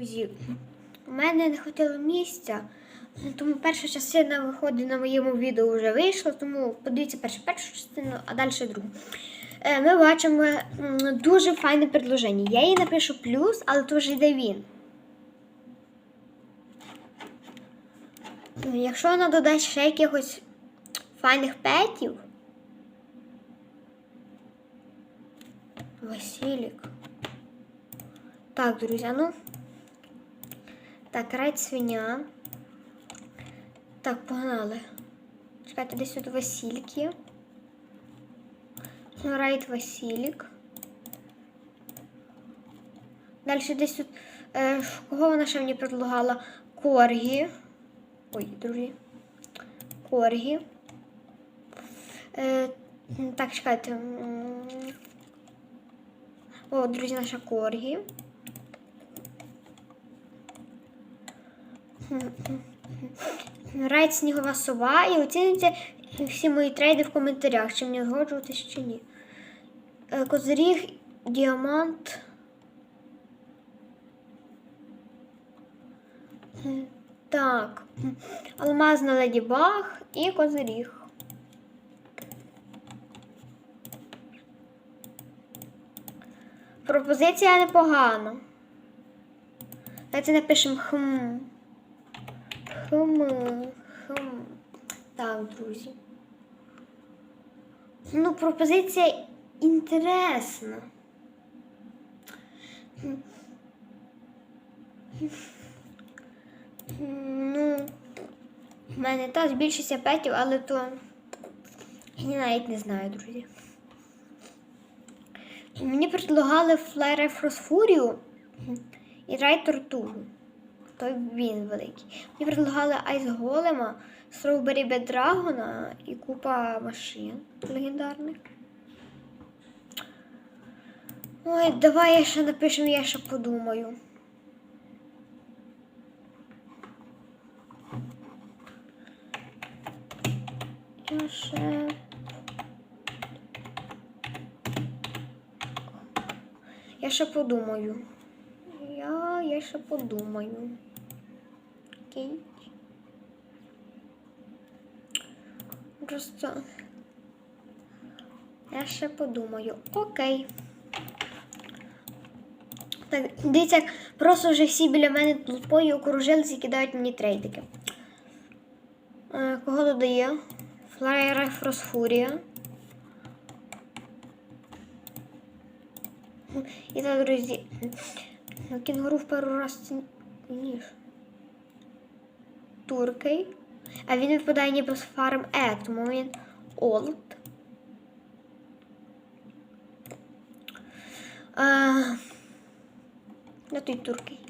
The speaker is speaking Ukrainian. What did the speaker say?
Друзі, у мене не хотіло місця, тому перша частина виходить на моєму відео вже вийшла, тому подивіться першу першу частину, а далі другу. Е, Ми бачимо дуже файне предложення. Я їй напишу плюс, але то вже йде він. Ну, Якщо вона додасть ще якихось файних петів. Василік. Так, друзі, ну. Так, райд свиня. Так, погнали. Чекайте, десь тут Васильк є. Ну, Райд Василік. Далі десь тут. Е, кого вона ще мені предлагала? Коргі. Ой, друзі. Коргі. Е, так, чекайте. О, друзі, наша Коргі. Райд снігова сова і оцінюйте всі мої трейди в коментарях, чи мені згоджуватись чи ні. Е, Козиріг, діамант. Так. Алмазна леді Баг і козиріг. Пропозиція непогана. Давайте напишемо хм. Хм. Хм. Так, друзі. Ну, пропозиція інтересна. Ну, в мене так більшість петів, але то я навіть не знаю, друзі. Мені предлагали Флере Фросфурію і Рай Тортугу. Той він великий. Мені предлагали Айс Голема, Строубері Бедрагона і купа машин легендарних. Ой, давай я ще напишемо, я ще подумаю. Я ще... Я ще подумаю. Я, я ще подумаю. Окей. Просто. Я ще подумаю. Окей. Так, дивіться, просто вже всі біля мене толпою окружилися і кидають мені трейдики. Е, кого додає? Флайера Фросфурія. І так, друзі, кінгуру в пару раз ніж. Туркий. А він випадає ніби з фарм Е, тому він Old. А, де той туркий?